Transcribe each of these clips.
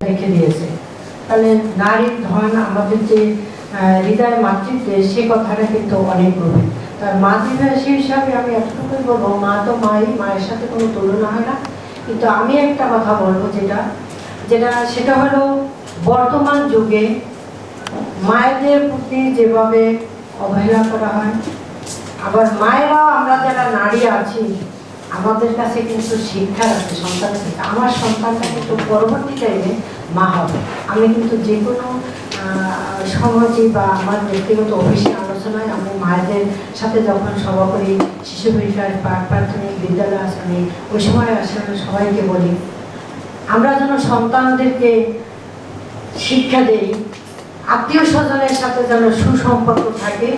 রেখে দিয়েছে। তাহলে নারীর ধন আমাদের যে হৃদয়, মাতৃত্বে, সে কথাটা কিন্তু অনেক গভীর। তার মাতৃভাষী হিসাবে আমি এতটুকুই বলব, মা তো মাই, মায়ের সাথে কোনো তুলনা হয় না। কিন্তু আমি একটা কথা বলব যেটা যেটা, সেটা হলো বর্তমান যুগে মায়েদের প্রতি যেভাবে অবহেলা করা হয়, আবার মায়েরাও আমরা যারা নারী আছি আমাদের কাছে কিন্তু শিক্ষা আছে সন্তানের থেকে আমার সন্তানটা কিন্তু পরবর্তী টাইমে মা হবে। আমি কিন্তু যে কোনো সমাজে বা আমার ব্যক্তিগত অফিসে আলোচনায় আমি মায়েদের সাথে যখন সভা করি, শিশু বিষয় বা প্রাথমিক বিদ্যালয় আমি ওই সময় আসলে সবাইকে বলি, আমরা যেন সন্তানদেরকে শিক্ষা দেই, আত্মীয় স্বজনের সাথে যেন সুসম্পর্ক থাকে।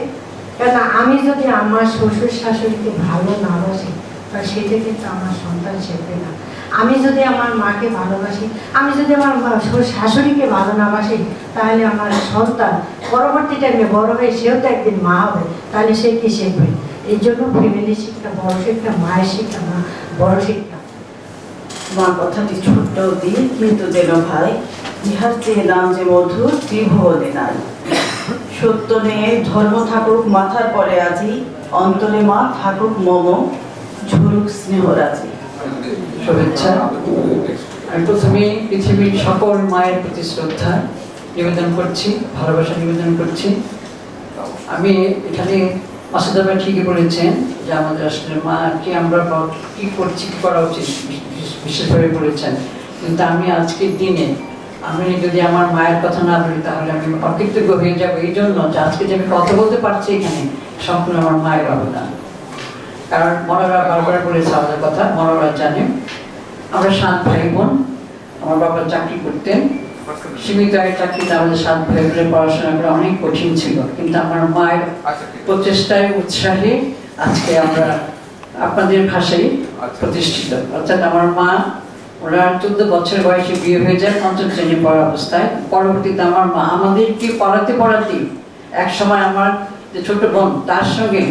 কেন আমি যদি আমার শ্বশুর শাশুড়িকে ভালো না বাসি তাহলে সেটা কিন্তু আমার সন্তান শিখবে না। আমি যদি আমার মাকে ভালোবাসি, আমি যদি আমার শাশুড়িকে ভালো না বাসি, তাহলে আমার সন্তান পরবর্তী টাইমে বড় হয়ে সেও তো একদিন মা হবে, তাহলে সে কি শিখবে? এই জন্য ফ্যামিলি শিক্ষা, বড় শিক্ষা, মায়ের শিক্ষা মা বড় শিক্ষা। মা, কথাটি ছোট্ট দিয়ে কিন্তু যেন ভাই, ইহার চেয়ে নাম যে মধুর ত্রিভুবনে নাই। সত্য নিয়ে ধর্ম থাকুক, মাথার পরে আজি, অন্তরে মা থাকুক মম ঝুরুক স্নেহরাজি শুভেচ্ছা। আমি প্রথমে পৃথিবীর সকল মায়ের প্রতি শ্রদ্ধা নিবেদন করছি, ভালোবাসা নিবেদন করছি। আমি এখানে মাসুদা ঠিকই বলেছেন যে আমাদের আসলে মা কি আমরা কি করছি, কি করা উচিত বিশেষভাবে বলেছেন। কিন্তু আমি আজকের দিনে, আমি যদি আমার মায়ের কথা না বলি, তাহলে আমি অকৃতজ্ঞ হয়ে যাব। এই জন্য যে আজকে যে আমি কথা বলতে পারছি এখানে, সম্পূর্ণ আমার মায়ের অবদান। কারণ মনোরা বারবার বলেছে আমাদের কথা মনোরা জানে আমরা সাত ভাই বোন আমার বাবা চাকরি করতেন। সীমিত আয়ের চাকরিতে আমাদের সাত ভাই বোনের পড়াশোনা করা অনেক কঠিন ছিল। কিন্তু আমার মায়ের প্রচেষ্টায় উৎসাহে আজকে আমরা আপনাদের ভাষায় প্রতিষ্ঠিত। অর্থাৎ আমার মা ওনার চোদ্দ বছর বয়সে বিয়ে হয়ে যায় পঞ্চম শ্রেণি পড়া অবস্থায়। পরবর্তীতে আমার মা আমাদেরকে পড়াতে পড়াতে এক সময় আমার যে ছোট বোন তার সঙ্গে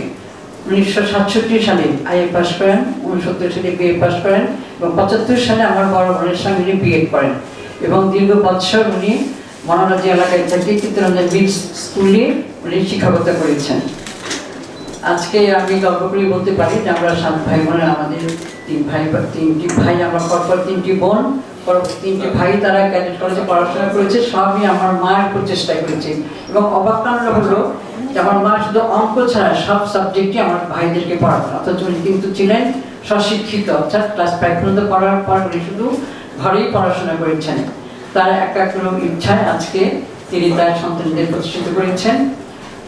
সাতষট্টি সালে পাস করেন সালে পাস করেন এবং পঁচাত্তর সালে আমার করেন। এবং দীর্ঘ বৎসর উনি শিক্ষকতা করেছেন। আজকে আমি গল্প করে বলতে পারি যে আমরা সাত ভাই বোনের আমাদের তিন ভাই, তিনটি ভাই, আমার পরপর তিনটি বোন তিনটি ভাই তারা পড়াশোনা করেছে, সবই আমার মায়ের প্রচেষ্টায় করেছে। এবং অবাক হলো আমার মা শুধু অঙ্ক ছাড়া সব সাবজেক্টই আমার ভাইদেরকে পড়াতেন অথচ উনি কিন্তু ছিলেন স্বশিক্ষিত, অর্থাৎ ক্লাস ফাইভ পর্যন্ত পড়ার পর উনি শুধু ঘরেই পড়াশোনা করেছেন। তার একাগ্র ইচ্ছায় আজকে তিনি তার সন্তানদের প্রতিষ্ঠিত করেছেন।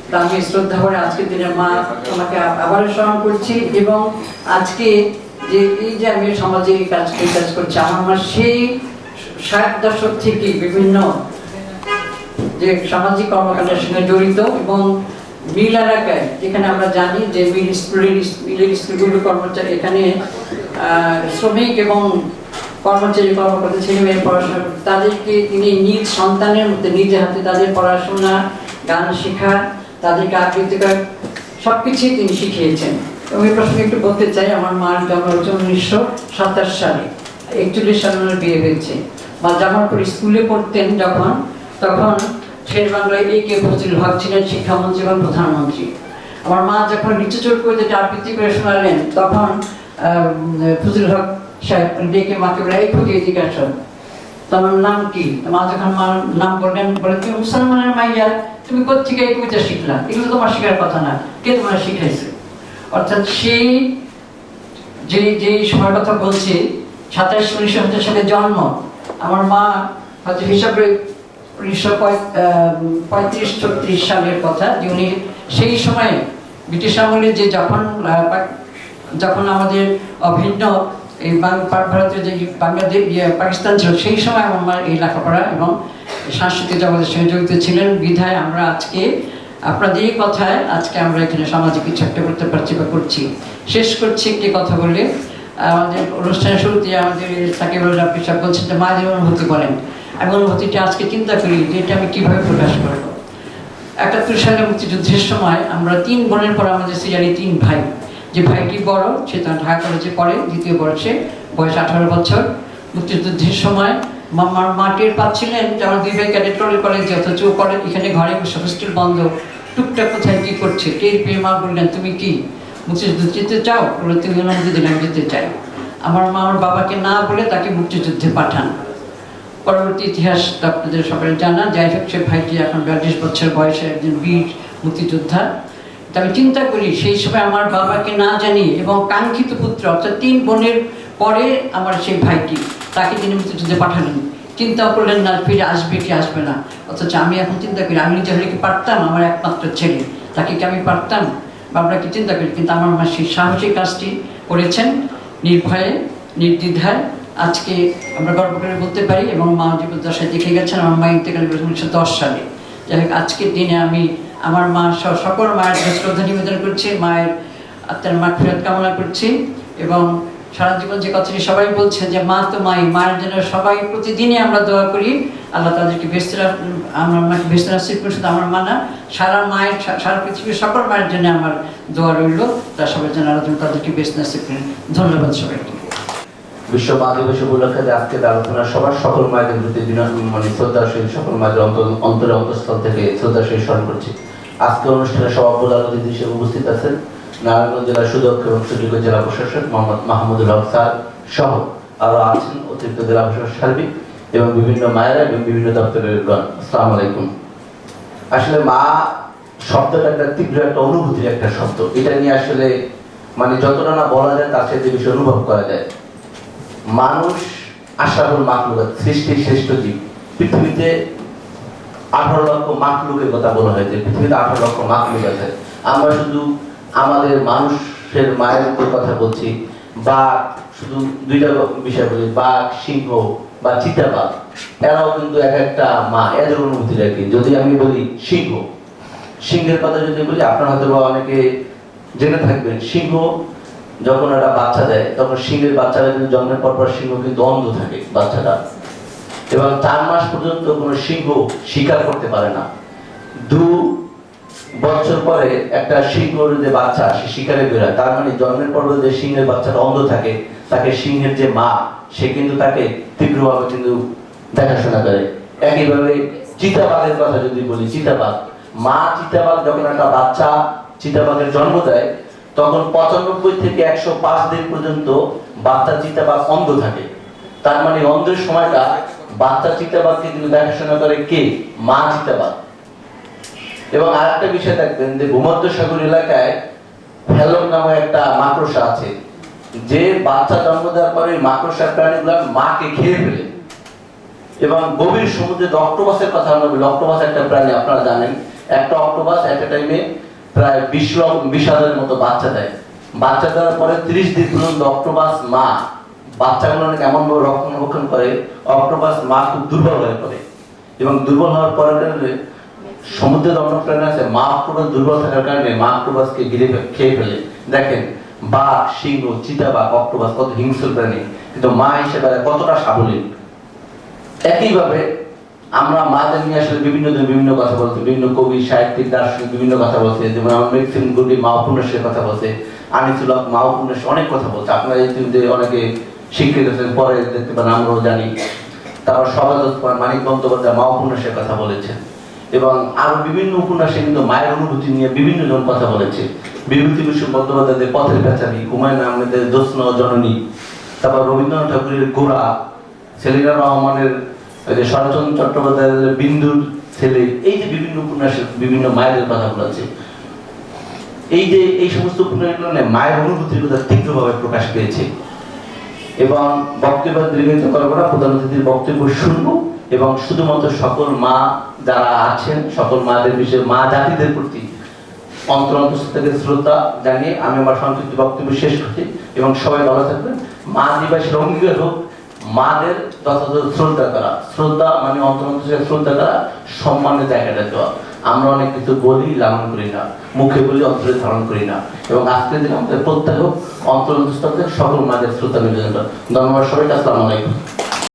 তা আমি শ্রদ্ধা করে আজকের দিনে মা তোমাকে আবারও স্মরণ করছি এবং আজকে যে এই যে আমি সমাজে এই কাজ এই কাজ করছি, আমার মা সেই ষাট দশক থেকে বিভিন্ন যে সামাজিক কর্মকাণ্ডের সঙ্গে জড়িত এবং মিল এলাকায়, যেখানে আমরা জানি যে মিল মিলের স্কুলগুলো কর্মচারী এখানে শ্রমিক এবং কর্মচারী কর্মকর্তা, ছেলে মেয়ে পড়াশোনা তাদেরকে তিনি নিজ সন্তানের মধ্যে, নিজে হাতে তাদের পড়াশোনা, গান শেখা, তাদেরকে আবৃত্তি করা সব কিছুই তিনি শিখিয়েছেন। এবং এই প্রসঙ্গে একটু বলতে চাই, আমার মার জন্ম হচ্ছে উনিশশো সাতাশ সালে একচল্লিশ সালে বিয়ে হয়েছে। মা জামালপুর স্কুলে পড়তেন যখন, তখন শের বাংলায় এ কে ফজলুল হক ছিলেন শিক্ষামন্ত্রী এবং প্রধানমন্ত্রী। আমার মা যখন নিচু চোর আবৃত্তি করে শোনালেন, তখন হক সাহেব ডেকে মাকে বলে, এই জিজ্ঞাসা তোমার নাম কি? মা যখন নাম বলে, তুমি মুসলমানের মাইয়া, তুমি কোথেকে এই কবিতা শিখলা? এগুলো তোমার শেখার কথা না। কে তোমার শিখাইছে? অর্থাৎ সেই যে যে সময়ের কথা বলছি, সাতাশ উনিশশো সালে জন্ম। আমার মা হয়তো হিসাব উনিশশো পঁয়ত্রিশ ছত্রিশ সালের কথা যে উনি সেই সময়ে ব্রিটিশ আমলে যে যখন যখন আমাদের অভিন্ন এই যে বাংলাদেশ ইয়ে, পাকিস্তান ছিল সেই সময় আমার এই লেখাপড়া এবং সাংস্কৃতিক জগতের সঙ্গে জড়িত ছিলেন। বিধায় আমরা আজকে আপনাদের এই কথায় আজকে আমরা এখানে সামাজিক কিছু একটা করতে পারছি বা করছি। শেষ করছি একটি কথা বলে। আমাদের অনুষ্ঠানের শুরুতে আমাদের সাকিবুল রাফি বলছেন যে মায়ের অনুভূতি বলেন। আমি অনুভূতিটা আজকে চিন্তা করি যে এটা আমি কীভাবে প্রকাশ করব। একাত্তর সালে মুক্তিযুদ্ধের সময় আমরা তিন বোনের পর আমাদের সিরিয়ালি তিন ভাই। যে ভাইটি বড়, সে তার ঢাকা কলেজে পড়ে, দ্বিতীয় বর্ষে, বয়স আঠারো বছর। মুক্তিযুদ্ধের সময় মামার মা টের পাচ্ছিলেন যে আমার দুই ভাই ক্যাডেট কলেজে, অথচ কলেজ, এখানে ঘরে বসে হোস্টেল বন্ধ। টুকটাক কোথায় কি করছে? টের পেয়ে মা বললেন, তুমি কি? মুক্তিযুদ্ধ যেতে চাও? বলে, তুমি অনুমতি দিলে আমি যেতে চাই। আমার মা, আমার বাবাকে না বলে তাকে মুক্তিযুদ্ধে পাঠান। পরবর্তী ইতিহাস আপনাদের সবাই জানা। যাই হোক, সে ভাইটি এখন বিয়াল্লিশ বছর বয়সে একজন বীর মুক্তিযোদ্ধা। আমি চিন্তা করি, সেই সময় আমার বাবাকে না জানিয়ে এবং কাঙ্ক্ষিত পুত্র, অর্থাৎ তিন বোনের পরে আমার সেই ভাইটি, তাকে তিনি মুক্তিযুদ্ধে পাঠালেন। চিন্তা করলেন না, ফিরে আসবে কি আসবে না। অথচ আমি এখন চিন্তা করি, আমি নিজে হলে কি পারতাম? আমার একমাত্র ছেলে, তাকে কি আমি পারতাম? বা আমরা কি চিন্তা করি? কিন্তু আমার মা সেই সাহসী কাজটি করেছেন, নির্ভয়ে, নির্দ্বিধায়। আজকে আমরা গর্ব করে বলতে পারি এবং মা জীবদ্দশায় দেখে গেছেন আমার মা ইন্তেকাল করেছেন উনিশশো দশ সালে। যাই হোক আজকের দিনে আমি আমার মা সহ সকল মায়ের শ্রদ্ধা নিবেদন করছি, মায়ের আত্মার মাঠ ফেরত কামনা করছি এবং সারা জীবন যে কথাটি সবাই বলছে যে, মা তো মাই, মায়ের জন্য সবাই প্রতিদিনই আমরা দোয়া করি। আল্লাহ তাদেরকে বেস্তরা আমার মাকে সিট করে শুধু আমার মা না, সারা মায়ের সারা পৃথিবীর সকল মায়ের জন্য আমার দোয়া রইল। তার সবাই যেন আল্লাহ তাদেরকে নাসিব করেন ধন্যবাদ সবাইকে। বিশ্ব মা দিবস উপলক্ষে আজকের আলোচনা সবার সকল মায়েদের প্রতি মানে সকল মায়েদের অন্তর অন্তঃস্থল থেকে স্মরণ করছি। অনুষ্ঠানে হিসেবে উপস্থিত আছেন নারায়ণগঞ্জ সুদক্ষ এবং সুযোগ্য জেলা প্রশাসক মোহাম্মদ মাহমুদুল হক স্যার সহ আরও আছেন অতিরিক্ত জেলা প্রশাসক সার্বিক এবং বিভিন্ন মায়েরা এবং বিভিন্ন দপ্তরের আলাইকুম। আসলে মা শব্দটা একটা তীব্র একটা অনুভূতির একটা শব্দ। এটা নিয়ে আসলে মানে যতটা না বলা যায় তার সাথে অনুভব করা যায়। মানুষ আশারুল মাকলুকাত সৃষ্টির শ্রেষ্ঠ জীব। পৃথিবীতে আঠারো লক্ষ মাকলুকের কথা বলা হয়েছে। পৃথিবীতে আঠারো লক্ষ মাকলুক আছে। আমরা শুধু আমাদের মানুষের মায়ের উপর কথা বলছি বাঘ শুধু দুইটা বিষয় বলি, বাঘ, সিংহ, বা চিতাবাঘ এরাও কিন্তু এক একটা মা, এদের অনুভূতি রাখি। যদি আমি বলি সিংহ, সিংহের কথা যদি বলি, আপনারা হয়তো বা অনেকে জেনে থাকবেন, সিংহ যখন একটা বাচ্চা দেয় তখন সিংহের বাচ্চারা কিন্তু জন্মের পর পর সিংহ কিন্তু অন্ধ থাকে বাচ্চাটা। এবং চার মাস পর্যন্ত কোনো সিংহ শিকার করতে পারে না। দু বছর পরে একটা সিংহর যে বাচ্চা, সে শিকারে বেরোয়। তার মানে জন্মের পর যে সিংহের বাচ্চাটা অন্ধ থাকে, তাকে সিংহের যে মা, সে কিন্তু তাকে তীব্রভাবে কিন্তু দেখাশোনা করে। একইভাবে চিতাবাঘের কথা যদি বলি চিতাবাঘ মা চিতাবাঘ যখন একটা বাচ্চা চিতাবাঘের জন্ম দেয় তখন পঁচানব্বই থেকে একশো পাঁচ দিন পর্যন্ত বাচ্চা চিতাবাঘ অন্ধ থাকে। তার মানে অন্ধের সময়টা বাচ্চা চিতাবাঘকে দেখাশোনা করে কে? মা চিতাবাঘ এবং আরেকটা বিষয় দেখবেন যে ভূমধ্য সাগর এলাকায় ফেলন নামে একটা মাকড়সা আছে। যে বাচ্চা জন্ম দেওয়ার পরে মাকড়সা প্রাণীগুলো মাকে খেয়ে ফেলে। এবং গভীর সমুদ্রে যে অক্টোপাসের কথা আমরা বলি একটা প্রাণী, আপনারা জানেন। একটা অক্টোপাস একটা টাইমে প্রায় বিশ বিশ হাজারের মতো বাচ্চা দেয়। বাচ্চা দেওয়ার পরে ত্রিশ দিন পর্যন্ত অক্টোপাস মা, বাচ্চাগুলো অনেক এমন ভাবে রক্ষণাবেক্ষণ করে, অক্টোপাস মা খুব দুর্বল হয়ে পড়ে। এবং দুর্বল হওয়ার পরে সমুদ্রে প্রাণী আছে, মা অক্টোপাস দুর্বল থাকার কারণে মা অক্টোবাসকে ফে- খেয়ে ফেলে। দেখেন, বাঘ, সিংহ চিতাবাঘ অক্টোপাস কত হিংস্র প্রাণী। কিন্তু মা হিসেবে কতটা সাবলীল একইভাবে আমরা মাদের নিয়ে আসলে বিভিন্ন বিভিন্ন কথা বলছি বিভিন্ন কবি, সাহিত্যিক, দার্শনিক বিভিন্ন কথা বলছে। যেমন আমার মেক্সিম গুলি উপন্যাসের কথা বলছে, আনিসুল হক মা উপন্যাস অনেক কথা বলছে। আপনারা ইতিমধ্যে অনেকে শিক্ষিত আছেন, পরে দেখতে পান, আমরাও জানি। তারপর সবাদ ওসমান মানিক বন্দ্যোপাধ্যায় মা উপন্যাসের কথা বলেছেন। এবং আরও বিভিন্ন উপন্যাসে কিন্তু মায়ের অনুভূতি নিয়ে বিভিন্ন জন কথা বলেছে। বিভূতিভূষণ বন্দ্যোপাধ্যায়ের পথের পেঁচালি হুমায়ুন আহমেদের জ্যোৎস্না জননী, তারপর রবীন্দ্রনাথ ঠাকুরের গোড়া, সেলিনা রহমানের শরৎচন্দ্র চট্টোপাধ্যায়ের বিন্দুর ছেলে, এই যে বিভিন্ন উপন্যাসের বিভিন্ন মায়েদের কথা বলেছে এই যে এই সমস্ত উপন্যাসগুলো নিয়ে মায়ের অনুভূতির কথা তীব্রভাবে প্রকাশ পেয়েছে। এবং বক্তব্য দীর্ঘায়িত করব প্রধান অতিথির বক্তব্য শুনব, এবং শুধুমাত্র সকল মা যারা আছেন, সকল মাদের বিষয়ে, মা জাতিদের প্রতি অন্তর থেকে শ্রদ্ধা জানিয়ে আমি আমার সংক্ষিপ্ত বক্তব্য শেষ করছি, এবং সবাই ভালো থাকবেন। মা দিবসের অঙ্গীকার হোক মাদের যথাযথ শ্রদ্ধা করা। শ্রদ্ধা মানে অন্তর শ্রদ্ধা করা সম্মানের জায়গাটা দেওয়া। আমরা অনেক কিছু বলি, লালন করি না। মুখে বলি, অন্তরে ধারণ করি না। এবং আজকে দিন আমাদের প্রত্যেক অন্তর সকল মাদের শ্রদ্ধা নিবেদন ধন্যবাদ সবাইকে, আসসালামু আলাইকুম।